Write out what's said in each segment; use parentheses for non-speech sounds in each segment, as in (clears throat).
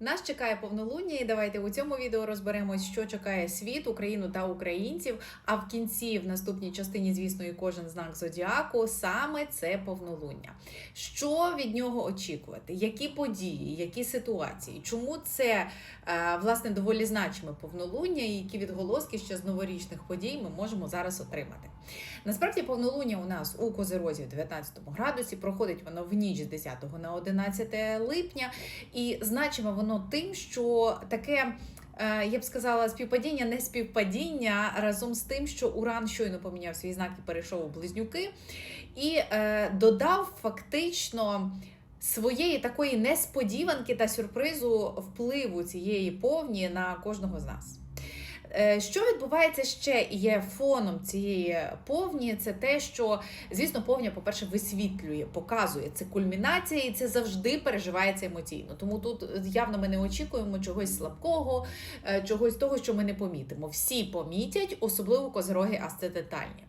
Нас чекає повнолуння, і давайте у цьому відео розберемось, що чекає світ, Україну та українців. А в кінці, в наступній частині, звісно, і кожен знак зодіаку, саме це повнолуння. Що від нього очікувати? Які події, які ситуації? Чому це е, власне доволі значиме повнолуння, і які відголоски ще з новорічних подій ми можемо зараз отримати? Насправді, повнолуння у нас у Козерозі в 19 градусі проходить воно в ніч з 10 на 11 липня, і значимо воно тим, що таке. е, Я б сказала, співпадіння, не співпадіння разом з тим, що Уран щойно поміняв свій знак і перейшов у близнюки, і е, додав фактично своєї такої несподіванки та сюрпризу впливу цієї повні на кожного з нас. Е, Що відбувається ще є фоном цієї повні, це те, що, звісно, повня, по-перше, висвітлює, показує це кульмінація, і це завжди переживається емоційно. Тому тут явно ми не очікуємо чогось слабкого, е, чогось того, що ми не помітимо. Всі помітять, особливо козороги асцететальні.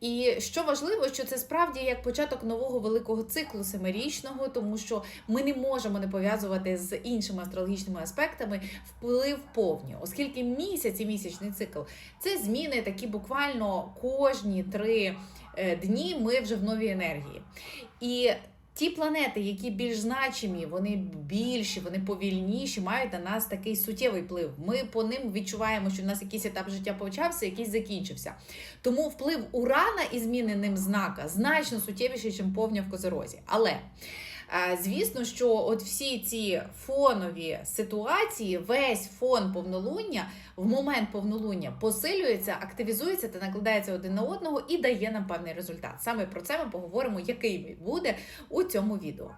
І що важливо, що це справді як початок нового великого циклу семирічного, тому що ми не можемо не пов'язувати з іншими астрологічними аспектами вплив повні, оскільки місяць і місячний цикл це зміни такі буквально кожні три е, дні. Ми вже в новій енергії. І Ті планети, які більш значимі, вони більші, вони повільніші, мають на нас такий суттєвий вплив. Ми по ним відчуваємо, що в нас якийсь етап життя почався, якийсь закінчився. Тому вплив урана і зміни ним знака значно суттєвіший, ніж повня в козерозі. Але звісно, що от всі ці фонові ситуації, весь фон повнолуння в момент повнолуння посилюється, активізується та накладається один на одного і дає нам певний результат. Саме про це ми поговоримо, який він буде у цьому відео.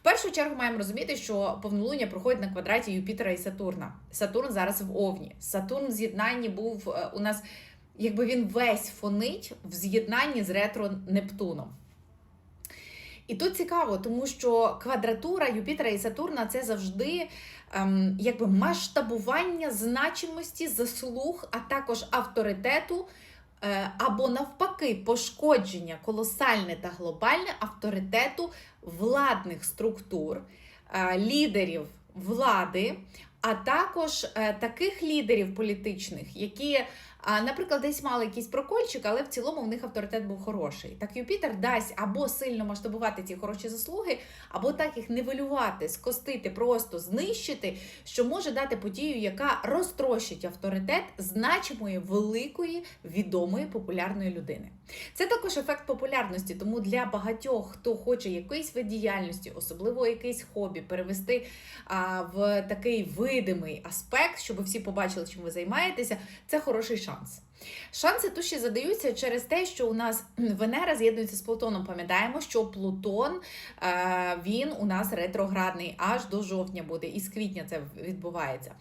В першу чергу маємо розуміти, що повнолуння проходить на квадраті Юпітера і Сатурна. Сатурн зараз в Овні. Сатурн в з'єднанні був е, у нас, якби він весь фонить в з'єднанні з ретро Нептуном. І тут цікаво, тому що квадратура Юпітера і Сатурна це завжди ем, якби масштабування значимості, заслуг, а також авторитету, е, або навпаки, пошкодження колосальне та глобальне авторитету владних структур, е, лідерів влади, а також е, таких лідерів політичних, які а, наприклад, десь мали якийсь прокольчик, але в цілому в них авторитет був хороший. Так Юпітер дасть або сильно масштабувати ці хороші заслуги, або так їх нивелювати, скостити, просто знищити, що може дати подію, яка розтрощить авторитет значимої, великої, відомої популярної людини. Це також ефект популярності, тому для багатьох, хто хоче якийсь вид діяльності, особливо якийсь хобі, перевести а, в такий видимий аспект, щоб всі побачили, чим ви займаєтеся, це хороший шанс. Шанси тут ще задаються через те, що у нас (clears throat) Венера з'єднується з Плутоном. Пам'ятаємо, що Плутон е, він у нас ретроградний аж до жовтня буде, і з квітня це відбувається.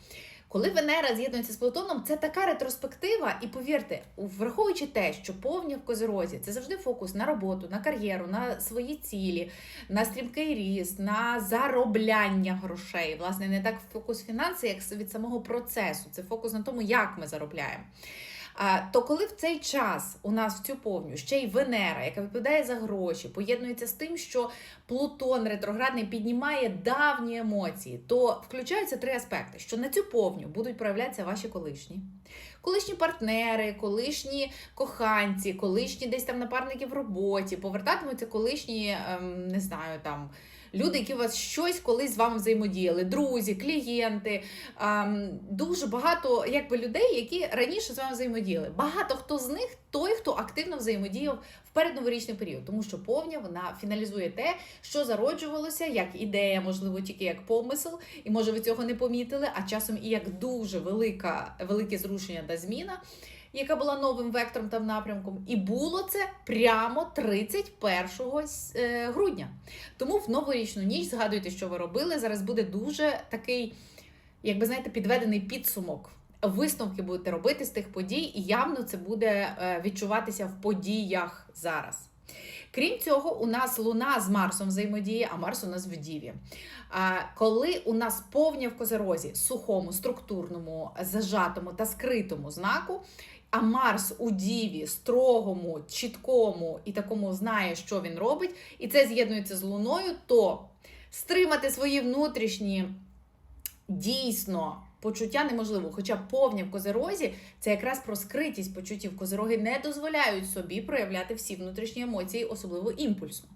Коли Венера з'єднується з Плутоном, це така ретроспектива, і повірте, враховуючи те, що повні в козерозі, це завжди фокус на роботу, на кар'єру, на свої цілі, на стрімкий ріст, на заробляння грошей. Власне, не так фокус фінанси, як від самого процесу. Це фокус на тому, як ми заробляємо. То коли в цей час у нас в цю повню ще й Венера, яка відповідає за гроші, поєднується з тим, що Плутон ретроградний піднімає давні емоції, то включаються три аспекти: що на цю повню будуть проявлятися ваші колишні, колишні партнери, колишні коханці, колишні десь там напарники в роботі, повертатимуться колишні, ем, не знаю, там. Люди, які у вас щось колись з вами взаємодіяли, друзі, клієнти, дуже багато якби людей, які раніше з вами взаємодіяли. Багато хто з них той, хто активно взаємодіяв в передноворічний період, тому що повня вона фіналізує те, що зароджувалося як ідея, можливо, тільки як помисел, і може ви цього не помітили, а часом і як дуже велика, велике зрушення та зміна яка була новим вектором та напрямком, і було це прямо 31 е, грудня. Тому в новорічну ніч згадуйте, що ви робили. Зараз буде дуже такий, якби знаєте, підведений підсумок. Висновки будете робити з тих подій, і явно це буде е, відчуватися в подіях зараз. Крім цього, у нас Луна з Марсом взаємодіє, а Марс у нас в Діві. А коли у нас повня в козерозі, сухому, структурному, зажатому та скритому знаку, а Марс у Діві, строгому, чіткому і такому знає, що він робить, і це з'єднується з Луною, то стримати свої внутрішні дійсно почуття неможливо. Хоча повня в козерозі це якраз про скритість почуттів. Козероги не дозволяють собі проявляти всі внутрішні емоції, особливо імпульсно.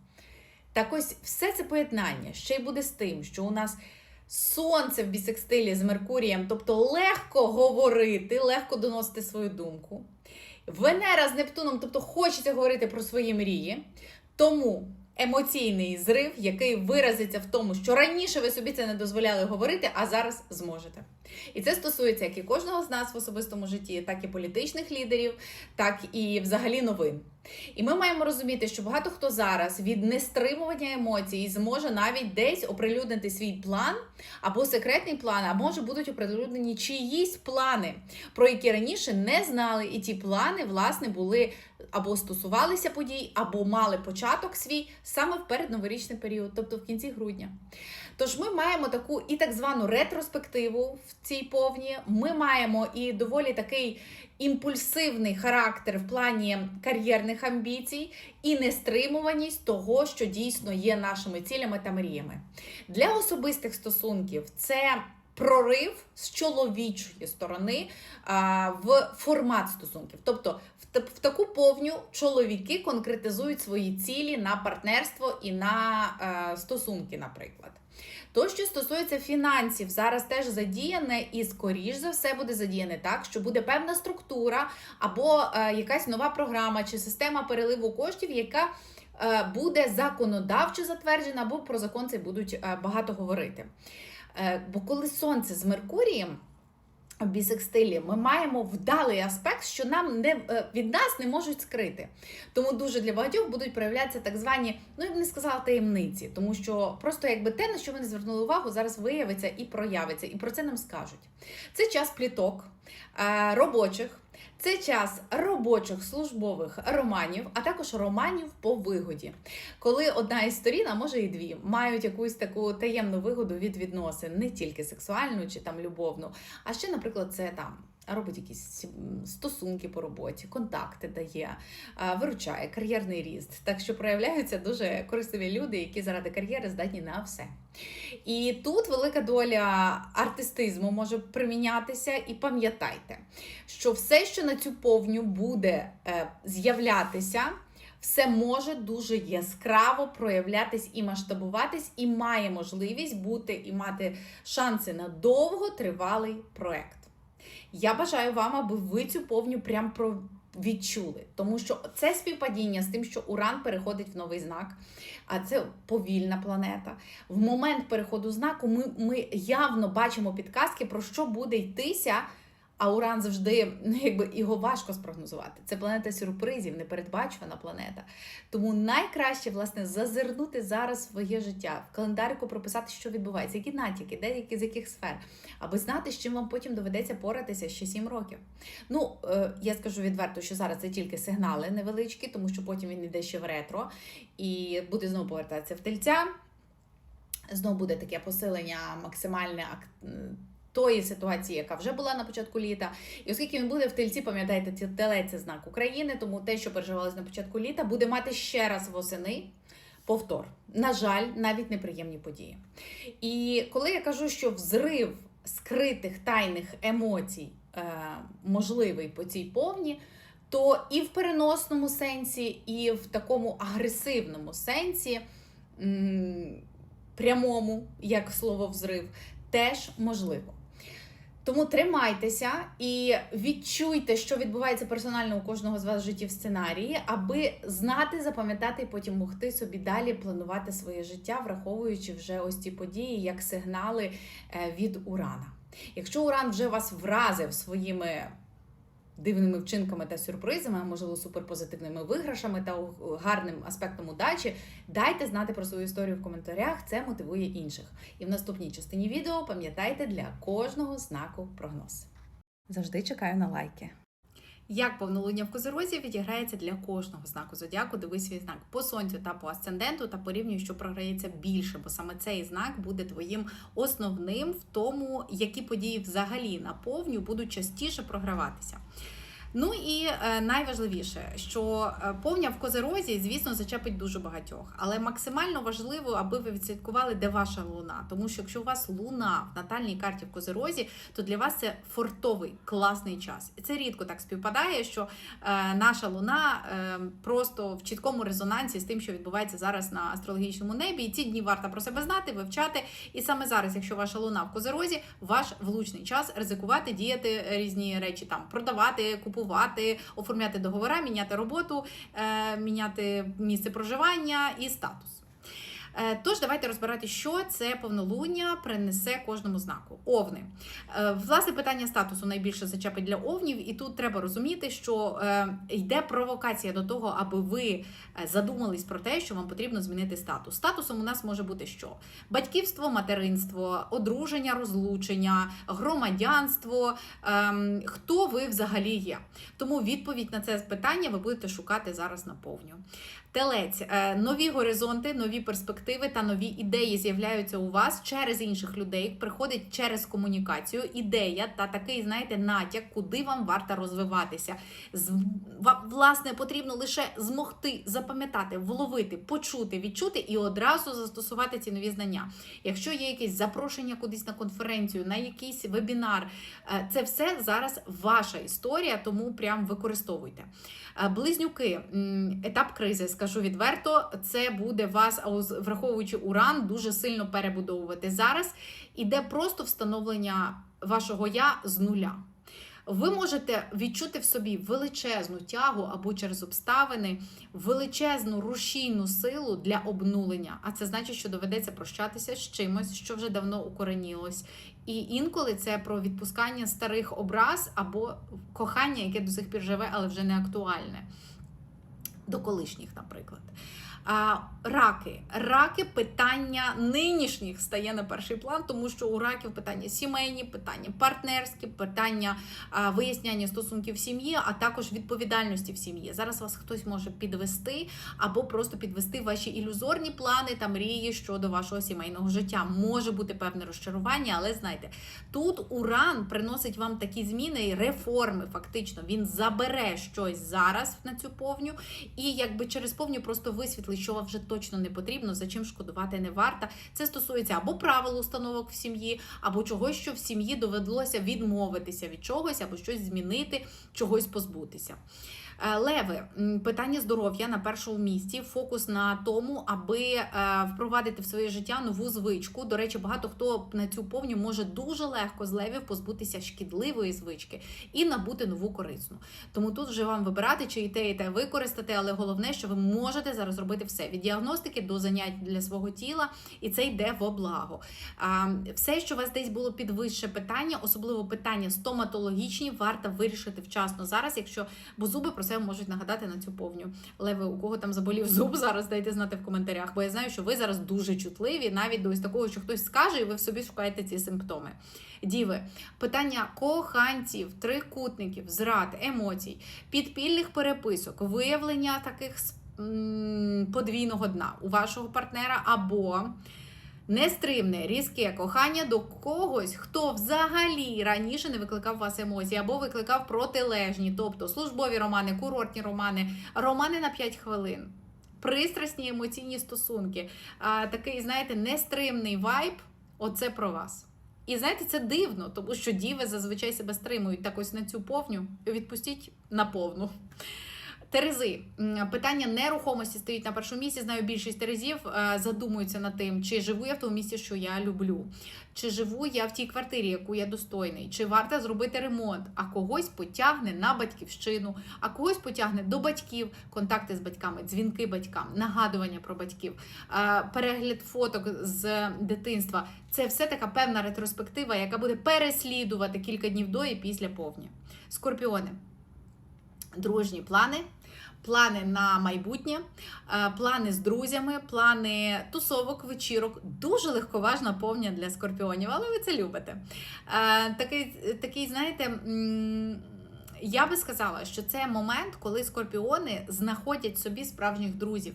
Так ось все це поєднання ще й буде з тим, що у нас сонце в бісекстилі з Меркурієм, тобто легко говорити, легко доносити свою думку. Венера з Нептуном, тобто хочеться говорити про свої мрії. Тому емоційний зрив, який виразиться в тому, що раніше ви собі це не дозволяли говорити, а зараз зможете. І це стосується як і кожного з нас в особистому житті, так і політичних лідерів, так і взагалі новин. І ми маємо розуміти, що багато хто зараз від нестримування емоцій зможе навіть десь оприлюднити свій план або секретний план, а може будуть оприлюднені чиїсь плани, про які раніше не знали. І ті плани, власне, були або стосувалися подій, або мали початок свій саме в передноворічний період, тобто в кінці грудня. Тож ми маємо таку і так звану ретроспективу в цій повні. Ми маємо і доволі такий імпульсивний характер в плані кар'єрних амбіцій і нестримуваність того, що дійсно є нашими цілями та мріями. Для особистих стосунків це. Прорив з чоловічої сторони а, в формат стосунків. Тобто, в, в таку повню чоловіки конкретизують свої цілі на партнерство і на е, стосунки, наприклад. То, що стосується фінансів, зараз теж задіяне і, скоріш за все, буде задіяне так, що буде певна структура або е, якась нова програма чи система переливу коштів, яка е, буде законодавчо затверджена, або про закон це будуть е, багато говорити. Бо коли сонце з Меркурієм. Бісекстилі ми маємо вдалий аспект, що нам не е, від нас не можуть скрити. Тому дуже для багатьох будуть проявлятися так звані, ну я б не сказала таємниці, тому що просто якби те, на що ми не звернули увагу, зараз виявиться і проявиться, і про це нам скажуть. Це час пліток, е, робочих. Це час робочих службових романів, а також романів по вигоді, коли одна із сторін, а може і дві, мають якусь таку таємну вигоду від відносин, не тільки сексуальну чи там любовну, а ще, наприклад, це там робить якісь стосунки по роботі, контакти дає, виручає кар'єрний ріст. Так що проявляються дуже корисливі люди, які заради кар'єри здатні на все. І тут велика доля артистизму може примінятися, і пам'ятайте, що все, що на цю повню буде е, з'являтися, все може дуже яскраво проявлятись і масштабуватись, і має можливість бути і мати шанси на довготривалий проект. Я бажаю вам, аби ви цю повню прям про відчули, тому що це співпадіння з тим, що Уран переходить в новий знак, а це повільна планета. В момент переходу знаку ми, ми явно бачимо підказки, про що буде йтися. А Уран завжди ну, якби його важко спрогнозувати. Це планета сюрпризів, непередбачувана планета. Тому найкраще власне зазирнути зараз своє життя, в календарику прописати, що відбувається, які натяки, де які з яких сфер, аби знати, з чим вам потім доведеться поратися ще 7 років. Ну е, я скажу відверто, що зараз це тільки сигнали невеличкі, тому що потім він йде ще в ретро і буде знову повертатися в тельця. Знову буде таке посилення максимальне тої ситуації, яка вже була на початку літа. І оскільки він буде в тельці, пам'ятайте, ті- телець це знак України, тому те, що переживалось на початку літа, буде мати ще раз восени. Повтор, на жаль, навіть неприємні події. І коли я кажу, що взрив скритих тайних емоцій е, можливий по цій повні, то і в переносному сенсі, і в такому агресивному сенсі, м, прямому, як слово взрив, теж можливо. Тому тримайтеся і відчуйте, що відбувається персонально у кожного з вас в житті в сценарії, аби знати, запам'ятати і потім могти собі далі планувати своє життя, враховуючи вже ось ці події як сигнали е, від Урана. Якщо Уран вже вас вразив своїми дивними вчинками та сюрпризами, а можливо суперпозитивними виграшами та гарним аспектом удачі, дайте знати про свою історію в коментарях. Це мотивує інших. І в наступній частині відео пам'ятайте для кожного знаку прогноз. Завжди чекаю на лайки. Як повнолуння в козерозі відіграється для кожного знаку зодіаку, дивись свій знак по сонцю та по асценденту та порівнюй, що програється більше, бо саме цей знак буде твоїм основним в тому, які події взагалі на повню будуть частіше програватися. Ну і е, найважливіше, що е, повня в козерозі, звісно, зачепить дуже багатьох, але максимально важливо, аби ви відслідкували, де ваша луна. Тому що якщо у вас луна в натальній карті в козерозі, то для вас це фортовий класний час. І це рідко так співпадає, що е, наша луна просто в чіткому резонансі з тим, що відбувається зараз на астрологічному небі. І ці дні варто про себе знати, вивчати. І саме зараз, якщо ваша луна в козерозі, ваш влучний час ризикувати, діяти різні речі, там продавати, купувати, оформляти договори, міняти роботу, е, міняти місце проживання і статус. Е, Тож давайте розбирати, що це повнолуння принесе кожному знаку. Овни. Е, Власне, питання статусу найбільше зачепить для овнів, і тут треба розуміти, що е, йде провокація до того, аби ви задумались про те, що вам потрібно змінити статус. Статусом у нас може бути що? Батьківство, материнство, одруження, розлучення, громадянство. ем, Хто ви взагалі є? Тому відповідь на це питання ви будете шукати зараз на повню. Телець, нові горизонти, нові перспективи та нові ідеї з'являються у вас через інших людей. Приходить через комунікацію, ідея та такий, знаєте, натяк, куди вам варто розвиватися. З- Власне, потрібно лише змогти запам'ятати, вловити, почути, відчути і одразу застосувати ці нові знання. Якщо є якесь запрошення кудись на конференцію, на якийсь вебінар, е, це все зараз ваша історія, тому прям використовуйте. Е, Близнюки, етап кризи, скажу відверто, це буде вас, враховуючи уран, дуже сильно перебудовувати. Зараз іде просто встановлення вашого я з нуля. Ви можете відчути в собі величезну тягу або через обставини, величезну рушійну силу для обнулення. А це значить, що доведеться прощатися з чимось, що вже давно укоренілось. І інколи це про відпускання старих образ або кохання, яке до сих пір живе, але вже не актуальне. До колишніх, наприклад. А, раки. Раки питання нинішніх стає на перший план, тому що у раків питання сімейні, питання партнерські, питання а, виясняння стосунків в сім'ї, а також відповідальності в сім'ї. Зараз вас хтось може підвести або просто підвести ваші ілюзорні плани та мрії щодо вашого сімейного життя. Може бути певне розчарування, але знайте, тут уран приносить вам такі зміни і реформи. Фактично, він забере щось зараз на цю повню, і якби через повню просто висвітлить, що вам вже точно не потрібно, за чим шкодувати не варта. Це стосується або правил установок в сім'ї, або чогось, що в сім'ї довелося відмовитися від чогось, або щось змінити, чогось позбутися. Е, Леви, питання здоров'я на першому місці. Фокус на тому, аби е, впровадити в своє життя нову звичку. До речі, багато хто на цю повню може дуже легко з левів позбутися шкідливої звички і набути нову корисну. Тому тут вже вам вибирати, чи і те, і те використати, але головне, що ви можете зараз зробити все від діагностики до занять для свого тіла, і це йде во благо. Все, що у вас десь було під вище питання, особливо питання стоматологічні, варто вирішити вчасно зараз, якщо бо зуби про себе можуть нагадати на цю повню. Леви, у кого там заболів зуб, зараз дайте знати в коментарях, бо я знаю, що ви зараз дуже чутливі, навіть до ось такого, що хтось скаже, і ви в собі шукаєте ці симптоми. Діви, питання коханців, трикутників, зрад, емоцій, підпільних переписок, виявлення таких подвійного дна у вашого партнера або нестримне, різке кохання до когось, хто взагалі раніше не викликав вас емоції, або викликав протилежні, тобто службові романи, курортні романи, романи на 5 хвилин. Пристрасні емоційні стосунки, а, такий, знаєте, нестримний вайб оце про вас. І знаєте, це дивно, тому що діви зазвичай себе стримують. Так ось на цю повню відпустіть на повну. Терези. Питання нерухомості стоїть на першому місці. Знаю, більшість терезів е, задумуються над тим, чи живу я в тому місці, що я люблю, чи живу я в тій квартирі, яку я достойний, чи варто зробити ремонт, а когось потягне на батьківщину, а когось потягне до батьків, контакти з батьками, дзвінки батькам, нагадування про батьків, е, перегляд фоток з дитинства. Це все така певна ретроспектива, яка буде переслідувати кілька днів до і після повні. Скорпіони. Дружні плани, плани на майбутнє, е, плани з друзями, плани тусовок, вечірок. Дуже легковажна повня для скорпіонів, але ви це любите. Е, Такий, такий знаєте. Я би сказала, що це момент, коли скорпіони знаходять собі справжніх друзів.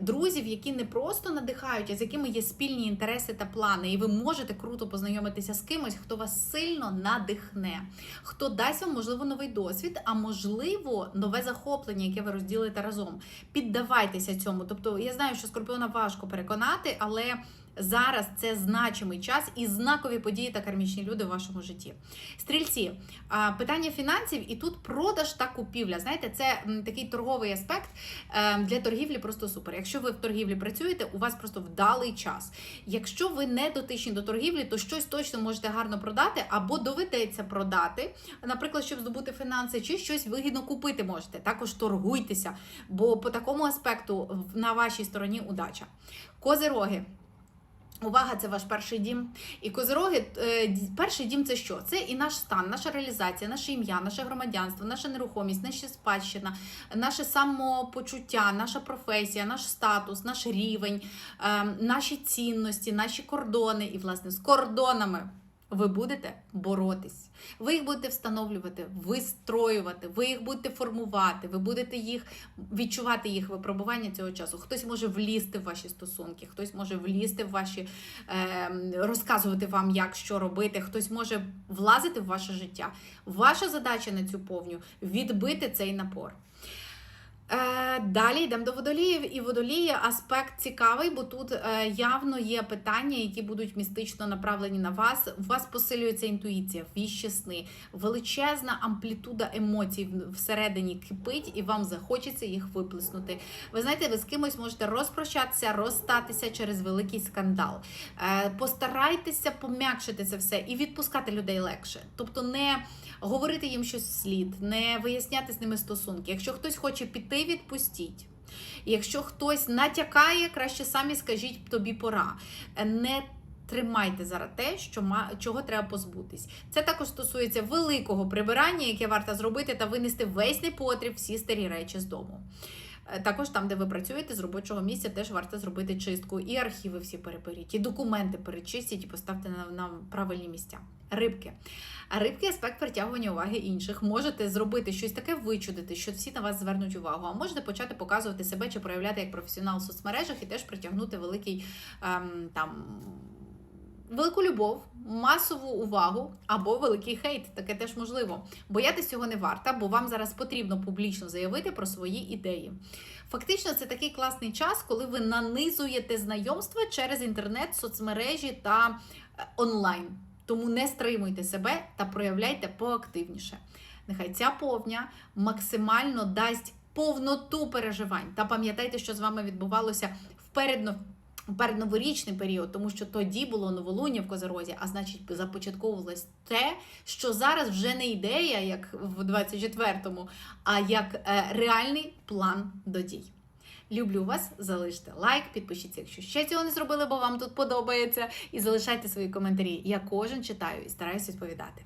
друзів, які не просто надихають, а з якими є спільні інтереси та плани, і ви можете круто познайомитися з кимось, хто вас сильно надихне, хто дасть вам можливо новий досвід, а можливо нове захоплення, яке ви розділите разом. Піддавайтеся цьому. Тобто, я знаю, що скорпіона важко переконати, але. Зараз це значимий час і знакові події та кармічні люди в вашому житті. Стрільці, питання фінансів і тут продаж та купівля. Знаєте, це такий торговий аспект е, для торгівлі просто супер. Якщо ви в торгівлі працюєте, у вас просто вдалий час. Якщо ви не дотичні до торгівлі, то щось точно можете гарно продати або доведеться продати, наприклад, щоб здобути фінанси, чи щось вигідно купити можете. Також торгуйтеся, бо по такому аспекту на вашій стороні удача. Козироги. Увага, це ваш перший дім. І козироги, е, перший дім це що? Це і наш стан, наша реалізація, наше ім'я, наше громадянство, наша нерухомість, наша спадщина, наше самопочуття, наша професія, наш статус, наш рівень, е, наші цінності, наші кордони. І, власне, з кордонами ви будете боротись. Ви їх будете встановлювати, вистроювати, ви їх будете формувати, ви будете їх відчувати їх випробування цього часу. Хтось може влізти в ваші стосунки, хтось може влізти в ваші е, розказувати вам, як що робити, хтось може влазити в ваше життя. Ваша задача на цю повню відбити цей напор. Е, далі йдемо до водоліїв. І водолії аспект цікавий, бо тут е, явно є питання, які будуть містично направлені на вас. У вас посилюється інтуїція, віщі сни, величезна амплітуда емоцій всередині кипить, і вам захочеться їх виплеснути. Ви знаєте, ви з кимось можете розпрощатися, розстатися через великий скандал. Е, постарайтеся пом'якшити це все і відпускати людей легше. Тобто не говорити їм щось вслід, не виясняти з ними стосунки. Якщо хтось хоче піти, відпустіть. Якщо хтось натякає, краще самі скажіть тобі пора. Е, Не тримайте зараз те, що ма- чого треба позбутись. Це також стосується великого прибирання, яке варто зробити та винести весь непотріб, всі старі речі з дому. Е, Також там, де ви працюєте, з робочого місця теж варто зробити чистку. І архіви всі переберіть, і документи перечистіть і поставте на, на правильні місця. Рибки. Рибки аспект притягування уваги інших. Можете зробити щось таке вичудити, що всі на вас звернуть увагу. А можете почати показувати себе чи проявляти як професіонал в соцмережах і теж притягнути великий ем, там. Велику любов, масову увагу або великий хейт, таке теж можливо. Боятись цього не варто, бо вам зараз потрібно публічно заявити про свої ідеї. Фактично, це такий класний час, коли ви нанизуєте знайомства через інтернет, соцмережі та е, онлайн. Тому не стримуйте себе та проявляйте поактивніше. Нехай ця повня максимально дасть повноту переживань. Та пам'ятайте, що з вами відбувалося в передно. в Передноворічний період, тому що тоді було новолуння в Козорозі, а значить, започатковувалось те, що зараз вже не ідея, як в 24-му, а як е, реальний план до дій. Люблю вас, залиште лайк, підпишіться, якщо ще цього не зробили, бо вам тут подобається, і залишайте свої коментарі. Я кожен читаю і стараюся відповідати.